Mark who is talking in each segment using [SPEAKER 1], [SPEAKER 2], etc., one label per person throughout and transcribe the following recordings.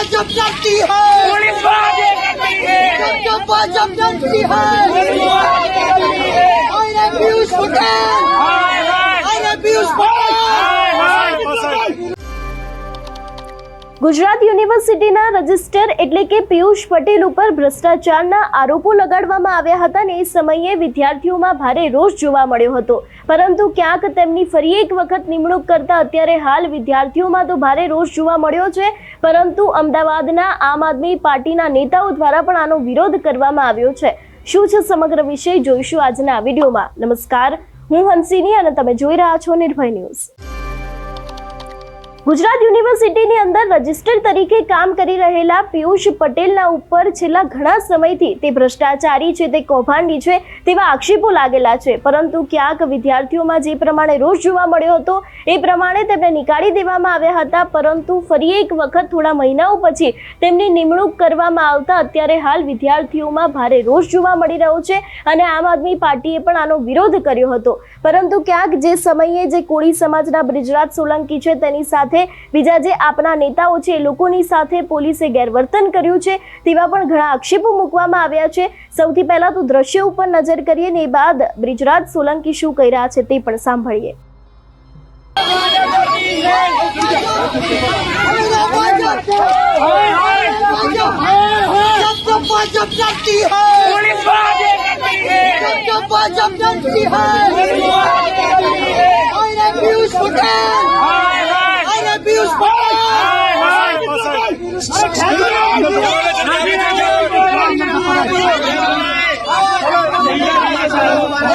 [SPEAKER 1] भाजप डरती है
[SPEAKER 2] पुलिस बाजे करती है
[SPEAKER 1] जब जब भाजप डरती है अरे पीयूष पटेल
[SPEAKER 3] ગુજરાત યુનિવર્સિટીના રજિસ્ટર એટલે કે પિયુષ પટેલ ઉપર ભ્રષ્ટાચારના આરોપો લગાડવામાં આવ્યા હતા અને એ સમયે વિદ્યાર્થીઓમાં ભારે રોષ જોવા મળ્યો હતો. પરંતુ ક્યાંક તેમની ફરી એક વખત નિમણૂક કરતા અત્યારે હાલ વિદ્યાર્થીઓમાં તો ભારે રોષ જોવા મળ્યો છે. પરંતુ અમદાવાદના આમ આદમી પાર્ટીના નેતાઓ દ્વારા પણ આનો વિરોધ કરવામાં આવ્યો છે. શું છે સમગ્ર વિષય? જોઈશું આજના વિડીયોમાં. નમસ્કાર. હું હંસિની અને તમે જોઈ રહ્યા છો નિર્ભય ન્યૂઝ. ગુજરાત યુનિવર્સિટીની અંદર રજિસ્ટર તરીકે કામ કરી રહેલા પિયુષ પટેલના ઉપર છેલ્લા ઘણા સમયથી તે ભ્રષ્ટાચારી છે, તે કૌભાંડી છે તેવા આક્ષેપો લાગેલા છે. પરંતુ ક્યાંક વિદ્યાર્થીઓમાં જે પ્રમાણે રોષ જોવા મળ્યો હતો, એ પ્રમાણે તેમને નીકાળી દેવામાં આવ્યા હતા. પરંતુ ફરી એક વખત થોડા મહિનાઓ પછી તેમની નિમણૂક કરવામાં આવતા અત્યારે હાલ વિદ્યાર્થીઓમાં ભારે રોષ જોવા મળી રહ્યો છે અને આમ આદમી પાર્ટીએ પણ આનો વિરોધ કર્યો હતો. પરંતુ ક્યાંક જે સમયે જે કોળી સમાજના બ્રિજરાજ સોલંકી છે, તેની સાથે સાથે બીજા જે આપણા નેતાઓ છે, એ લોકોની સાથે પોલીસે ગેરવર્તન કર્યું છે, તેવા પણ ઘણા આક્ષેપો મૂકવામાં આવ્યા છે સૌથી પહેલાં તો દ્રશ્ય ઉપર નજર કરીએ ને એ બાદ બ્રિજરાજ સોલંકી શું કહી રહ્યા છે તે પણ સાંભળીએ
[SPEAKER 2] I refuse to die.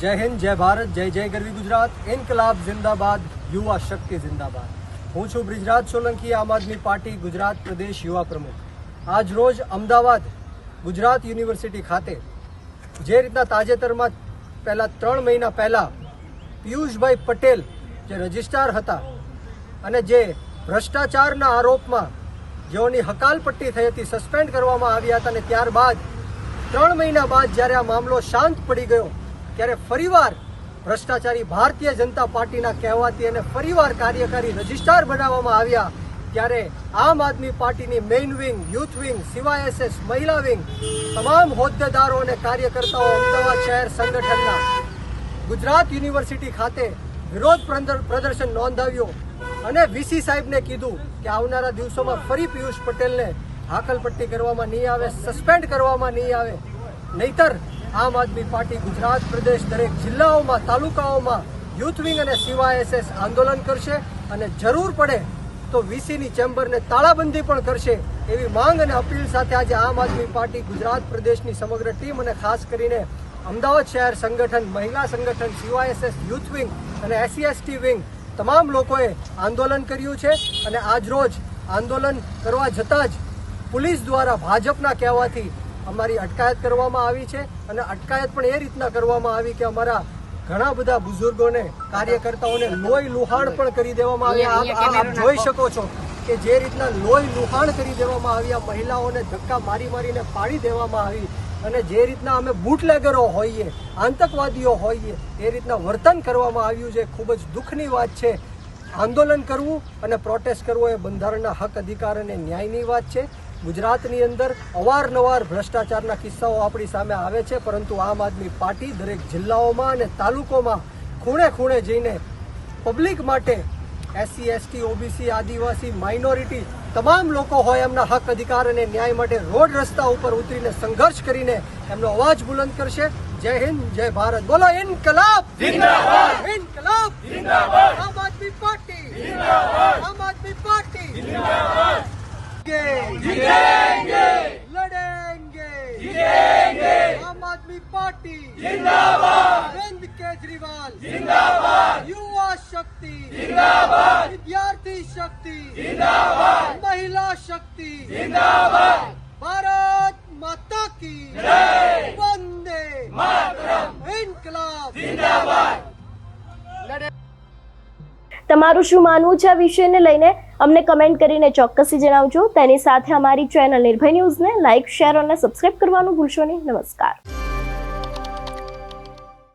[SPEAKER 4] જય હિન્દ, જય ભારત, જય જય ગરવી ગુજરાત. ઇન્કલાબ જિંદાબાદ, યુવા શક્તિ જિંદાબાદ. હું છું બ્રિજરાજ સોલંકી, આમ આદમી પાર્ટી, ગુજરાત પ્રદેશ યુવા પ્રમુખ. આજ રોજ અમદાવાદ, ગુજરાત યુનિવર્સિટી ખાતે, જે રીતના તાજેતરમાં પહેલા ત્રણ મહિના પહેલાં પિયુષભાઈ પટેલ જે રજિસ્ટ્રાર હતા અને જે ભ્રષ્ટાચારના આરોપમાં જેઓની હકાલપટ્ટી થઈ હતી, સસ્પેન્ડ કરવામાં આવ્યા હતા અને ત્યારબાદ, ત્રણ મહિના બાદ જ્યારે આ મામલો શાંત પડી ગયો ત્યારે ફરીવાર ભ્રષ્ટાચારી ભારતીય જનતા પાર્ટીના કહેવાથી અને ફરીવાર કાર્યકારી રજિસ્ટ્રાર બનાવવામાં આવ્યા ત્યારે આમ આદમી પાર્ટીની main wing youth wing CYSS મહિલા વિંગ તમામ હોદ્દેદારો અને કાર્યકર્તાઓ અમદાવાદ શહેર સંગઠનના ગુજરાત યુનિવર્સિટી ખાતે વિરોધ પ્રદર- પ્રદર્શન નોંધાવ્યો અને વીસી સાહેબને કીધું કે આવનારા દિવસોમાં ફરી પિયુષ પટેલને હાકલપટ્ટી કરવામાં નહીં આવે, સસ્પેન્ડ કરવામાં નહીં આવે, નહીતર આમ આદમી પાર્ટી ગુજરાત પ્રદેશ દરેક જિલ્લાઓમાં, તાલુકાઓમાં યુથ વિંગ અને સીવાયએસએસ આંદોલન કરશે અને જરૂર પડે તો વીસીની ચેમ્બરને તાળાબંધી પણ કરશે એવી માંગ અને અપીલ સાથે આજે આમ આદમી પાર્ટી ગુજરાત પ્રદેશની સમગ્ર ટીમ અને ખાસ કરીને અમદાવાદ શહેર સંગઠન, મહિલા સંગઠન સીવાયએસએસ યુથ વિંગ અને એસસીએસટી વિંગ તમામ લોકોએ આંદોલન કર્યું છે અને આજરોજ આંદોલન કરવા જતાં જ પોલીસ દ્વારા ભાજપના કહેવાથી અમારી અટકાયત કરવામાં આવી છે અને અટકાયત પણ એ રીતના કરવામાં આવી કે અમારા ઘણા બધા બુઝુર્ગોને કાર્યકર્તાઓને લોહી લુહાણ પણ કરી દેવામાં આવ્યા આપ- જોઈ શકો છો કે જે રીતના લોહી લુહાણ કરી દેવામાં આવ્યા મહિલાઓને ધક્કા મારી મારીને પાડી દેવામાં આવી અને જે રીતના અમે બુટલેગરો હોઈએ આતંકવાદીઓ હોઈએ એ રીતના વર્તન કરવામાં આવ્યું છે. ખૂબ જ દુઃખની વાત છે. આંદોલન કરવું અને પ્રોટેસ્ટ કરવો એ બંધારણના હક અધિકાર અને ન્યાયની વાત છે. ગુજરાતની અંદર અવારનવાર ભ્રષ્ટાચારના કિસ્સાઓ આપણી સામે આવે છે પરંતુ આમ આદમી પાર્ટી દરેક જિલ્લાઓમાં અને તાલુકોમાં ખૂણે ખૂણે જઈને પબ્લિક માટે એસસી એસટી ઓબીસી આદિવાસી માઇનોરિટી તમામ લોકો હોય એમના હક અધિકાર અને ન્યાય માટે રોડ રસ્તા ઉપર ઉતરીને સંઘર્ષ કરીને એમનો અવાજ બુલંદ કરશે. જય હિન્દ જય ભારત. બોલો ઇનકલાબ! ઇનકલાબ! આમ આદમી
[SPEAKER 2] जिंदाबाद
[SPEAKER 4] अरविंद
[SPEAKER 2] केजरीवाल
[SPEAKER 4] जिंदाबाद
[SPEAKER 2] युवा
[SPEAKER 4] शक्ति जिंदाबाद विद्यार्थी शक्ति जिंदाबाद महिला शक्ति जिंदाबाद भारत माता की वंदे मातरम इनकलाब जिंदाबाद
[SPEAKER 3] તમારું શું માનવું છે આ વિષયને લઈને અમને કમેન્ટ કરીને ચોક્કસથી જણાવજો તેની સાથે અમારી ચેનલ નિર્ભય ન્યૂઝને લાઇક શેર અને સબસ્ક્રાઇબ કરવાનું ભૂલશો નહીં નમસ્કાર